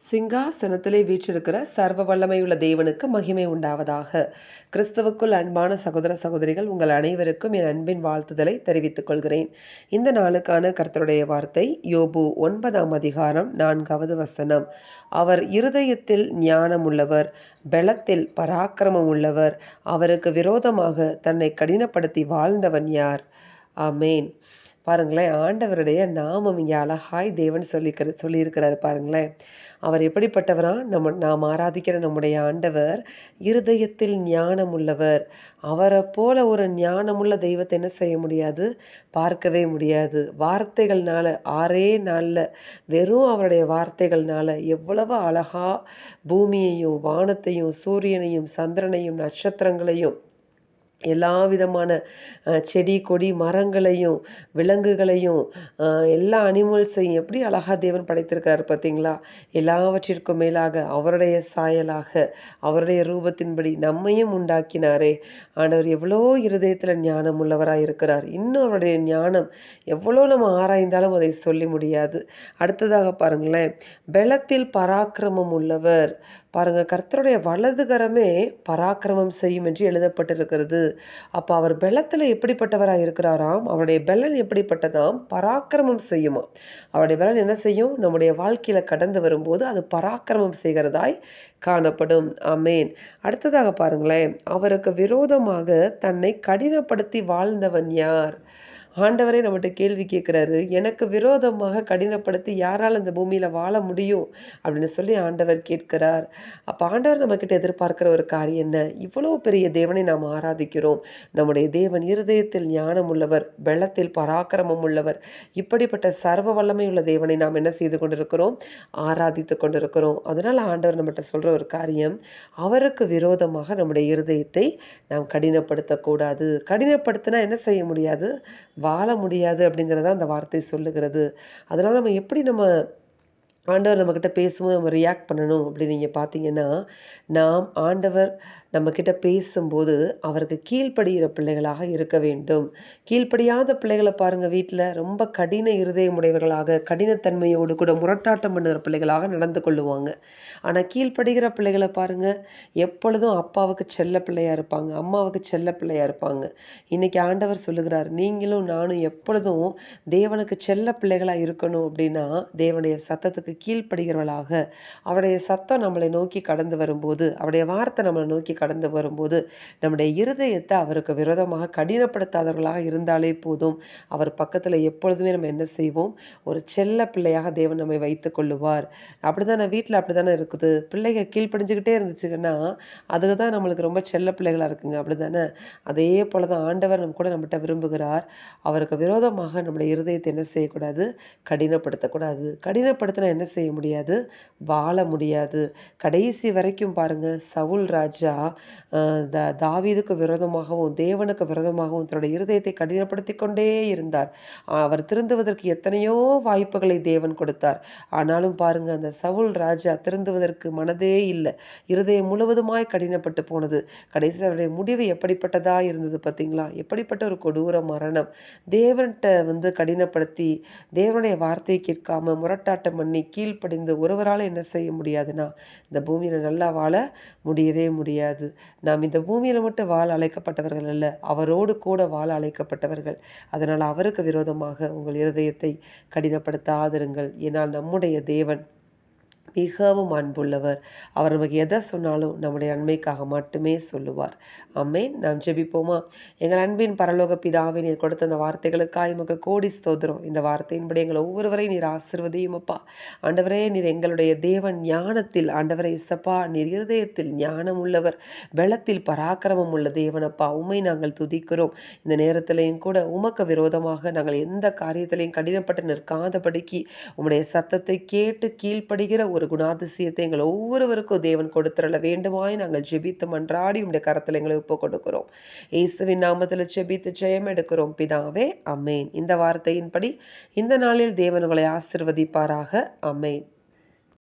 சிங்காசனத்திலே வீற்றிருக்கிற சர்வ வல்லமையுள்ள தேவனுக்கு மகிமை உண்டாவதாக. கிறிஸ்துவுக்குள் அன்பான சகோதர சகோதரிகள் உங்கள் அனைவருக்கும் என் அன்பின் வாழ்த்துதலை தெரிவித்துக் கொள்கிறேன். இந்த நாளுக்கான கர்த்தருடைய வார்த்தை யோபு ஒன்பதாம் அதிகாரம் நான்காவது வசனம். அவர் இருதயத்தில் ஞானம் உள்ளவர் பலத்தில் பராக்கிரமம் உள்ளவர் அவருக்கு விரோதமாக தன்னை கடினப்படுத்தி வாழ்ந்தவன் யார்? ஆமேன். பாருங்களேன் ஆண்டவருடைய நாமம் இங்கே அழகாய் தேவன் சொல்லிக்கிற சொல்லியிருக்கிறாரு பாருங்களேன். அவர் எப்படிப்பட்டவரா? நம்ம நாம் ஆராதிக்கிற நம்முடைய ஆண்டவர் இருதயத்தில் ஞானம் உள்ளவர் அவரை போல ஒரு ஞானமுள்ள தெய்வத்தை என்ன செய்ய முடியாது? பார்க்கவே முடியாது. வார்த்தைகள்னால ஆறே நாளில் வெறும் அவருடைய வார்த்தைகள்னால எவ்வளவு அழகா பூமியையும் வானத்தையும் சூரியனையும் சந்திரனையும் நட்சத்திரங்களையும் எல்லா விதமான செடி கொடி மரங்களையும் விலங்குகளையும் எல்லா அனிமல்ஸையும் எப்படி அழகாக தேவன் படைத்திருக்கிறார் பார்த்தீங்களா? எல்லாவற்றிற்கும் மேலாக அவருடைய சாயலாக அவருடைய ரூபத்தின்படி நம்மையும் உண்டாக்கினாரே. ஆண்டவர் எவ்வளோ இருதயத்தில் ஞானம் உள்ளவராக இருக்கிறார். இன்னும் அவருடைய ஞானம் எவ்வளோ நம்ம ஆராய்ந்தாலும் அதை சொல்லி முடியாது. அடுத்ததாக பாருங்களேன். பலத்தில் பராக்கிரமம் உள்ளவர் பாருங்க கர்த்தருடைய வலதுகரமே பராக்கிரமம் செய்யும் என்று எழுதப்பட்டிருக்கிறது. அப்போ அவர் பெலத்தில் எப்படிப்பட்டவராக இருக்கிறாராம்? அவருடைய பெலன் எப்படிப்பட்டதாம்? பராக்கிரமம் செய்யுமா? அவருடைய பெலன் என்ன செய்யும்? நம்முடைய வாழ்க்கையில் கடந்து வரும்போது அது பராக்கிரமம் செய்கிறதாய் காணப்படும். அமேன் அடுத்ததாக பாருங்களேன். அவருக்கு விரோதமாக தன்னை கடினப்படுத்தி வாழ்ந்தவன் யார்? ஆண்டவரே நம்மகிட்ட கேள்வி கேட்குறாரு எனக்கு விரோதமாக கடினப்படுத்தி யாரால் இந்த பூமியில் வாழ முடியும்? அப்படின்னு சொல்லி ஆண்டவர் கேட்கிறார். அப்போ ஆண்டவர் நம்மக்கிட்ட எதிர்பார்க்கிற ஒரு காரியம் என்ன? இவ்வளோ பெரிய தேவனை நாம் ஆராதிக்கிறோம். நம்முடைய தேவன் இருதயத்தில் ஞானம் உள்ளவர் வெள்ளத்தில் பராக்கிரமம் உள்ளவர். இப்படிப்பட்ட சர்வ வல்லமை உள்ள தேவனை நாம் என்ன செய்து கொண்டிருக்கிறோம்? ஆராதித்து கொண்டிருக்கிறோம். அதனால் ஆண்டவர் நம்மகிட்ட சொல்கிற ஒரு காரியம் அவருக்கு விரோதமாக நம்முடைய இருதயத்தை நாம் கடினப்படுத்தக்கூடாது. கடினப்படுத்தினா என்ன செய்ய முடியாது? வாழ முடியாது அப்படிங்கிறத அந்த வார்த்தை சொல்லுகிறது. அதனால் நம்ம எப்படி நம்ம ஆண்டவர் நம்மக்கிட்ட பேசும்போது நம்ம ரியாக்ட் பண்ணணும் அப்படின்னு நீங்கள் பார்த்தீங்கன்னா நாம் ஆண்டவர் நம்மக்கிட்ட பேசும்போது அவருக்கு கீழ்ப்படுகிற பிள்ளைகளாக இருக்க வேண்டும். கீழ்ப்படியாத பிள்ளைகளை பாருங்கள் வீட்டில் ரொம்ப கடின இருதயமுடையவர்களாக கடினத்தன்மையோடு கூட முரட்டாட்டம் பண்ணுகிற பிள்ளைகளாக நடந்து கொள்ளுவாங்க. ஆனால் கீழ்ப்படுகிற பிள்ளைகளை பாருங்கள் எப்பொழுதும் அப்பாவுக்கு செல்ல பிள்ளையாக இருப்பாங்க அம்மாவுக்கு செல்ல பிள்ளையாக இருப்பாங்க. இன்றைக்கி ஆண்டவர் சொல்லுகிறார் நீங்களும் நானும் எப்பொழுதும் தேவனுக்கு செல்ல பிள்ளைகளாக இருக்கணும் அப்படின்னா தேவனுடைய சத்தத்துக்கு கீழ்ப்படுகிறவளாக அவருடைய சத்தம் நம்மளை நோக்கி கடந்து வரும்போது அவருடைய வார்த்தை நம்மளை நோக்கி கடந்து வரும்போது நம்முடைய இருதயத்தை அவருக்கு விரோதமாக கடினப்படுத்தாதவர்களாக இருந்தாலே போதும். அவர் பக்கத்தில் எப்பொழுதுமே நம்ம என்ன செய்வோம்? ஒரு செல்ல பிள்ளையாக தேவன் நம்மை வைத்து கொள்ளுவார். அப்படி தானே வீட்டில் அப்படி தானே இருக்குது? பிள்ளைங்க கீழ்ப்படிஞ்சுக்கிட்டே இருந்துச்சுங்கன்னா அதுக்கு தான் நம்மளுக்கு ரொம்ப செல்ல பிள்ளைகளாக இருக்குங்க. அப்படி தானே அதே போல் தான் ஆண்டவர் நம்ம கூட நம்மகிட்ட விரும்புகிறார். அவருக்கு விரோதமாக நம்முடைய இருதயத்தை என்ன செய்யக்கூடாது? கடினப்படுத்தக்கூடாது. கடினப்படுத்தினா என்ன செய்ய முடியாது? வாழ முடியாது. கடைசி வரைக்கும் பாருங்கள் சவுல் ராஜா த தாவீதுக்கு விரோதமாகவும் தேவனுக்கு விரோதமாகவும் தன்னுடைய இருதயத்தை கடினப்படுத்தி கொண்டே இருந்தார். அவர் திருந்துவதற்கு எத்தனையோ வாய்ப்புகளை தேவன் கொடுத்தார். ஆனாலும் பாருங்க அந்த சவுல் ராஜா திருந்துவதற்கு மனதே இல்லை. இருதயம் முழுவதுமாய் கடினப்பட்டு போனது. கடைசி அவருடைய முடிவு எப்படிப்பட்டதா இருந்தது பார்த்தீங்களா எப்படிப்பட்ட ஒரு கொடூர மரணம். தேவன்கிட்ட வந்து கடினப்படுத்தி தேவனுடைய வார்த்தையை கேட்காம முரட்டாட்டம் பண்ணி கீழ்ப்படிந்து ஒருவரால் என்ன செய்ய முடியாதுன்னா இந்த பூமியில் நல்லா வாழ முடியவே முடியாது. நாம் இந்த பூமியில் மட்டும் வாழ அழைக்கப்பட்டவர்கள் அல்ல அவரோடு கூட வாழ அழைக்கப்பட்டவர்கள். அதனால் அவருக்கு விரோதமாக உங்கள் இருதயத்தை கடினப்படுத்தாதிருங்கள். ஏன்னால் நம்முடைய தேவன் மிகவும் அன்புள்ளவர். அவர் நமக்கு எதை சொன்னாலும் நம்முடைய நன்மைக்காக மட்டுமே சொல்லுவார். அம்மேன் நாம் ஜெபிப்போமா? எங்கள் அன்பின் பரலோக பிதாவை நீர் கொடுத்த அந்த வார்த்தைகளுக்காக எமக்கு கோடி ஸ்தோத்திரம். இந்த வார்த்தையின்படி எங்களை ஒவ்வொருவரையும் நீர் ஆசிர்வதியும் அப்பா. ஆண்டவரே நீர் எங்களுடைய தேவன் ஞானத்தில் ஆண்டவரை இசப்பா நீர் இருதயத்தில் ஞானம் உள்ளவர். வெள்ளத்தில் பராக்கிரமம் உள்ள தேவனப்பா உண்மை நாங்கள் துதிக்கிறோம். இந்த நேரத்திலையும் கூட உமக்கு விரோதமாக நாங்கள் எந்த காரியத்திலையும் கடினப்பட்டு நிற்காதபடிக்கு உம்முடைய சத்தத்தை கேட்டு கீழ்ப்படுகிற ஒரு குணாதிசயத்தை எங்கள் ஒவ்வொருவருக்கும் தேவன் கொடுத்துரல வேண்டுமாய் நாங்கள் ஜெபித்து மன்றாடி உடைய கரத்தில் எங்களை ஒப்பு கொடுக்கிறோம். இயேசுவின் நாமத்தில் ஜெபித்து ஜெயம் எடுக்கிறோம். பிதாவே அம்மேன் இந்த வார்த்தையின்படி இந்த நாளில் தேவன் உங்களை ஆசிர்வதிப்பாராக. அம்மேன்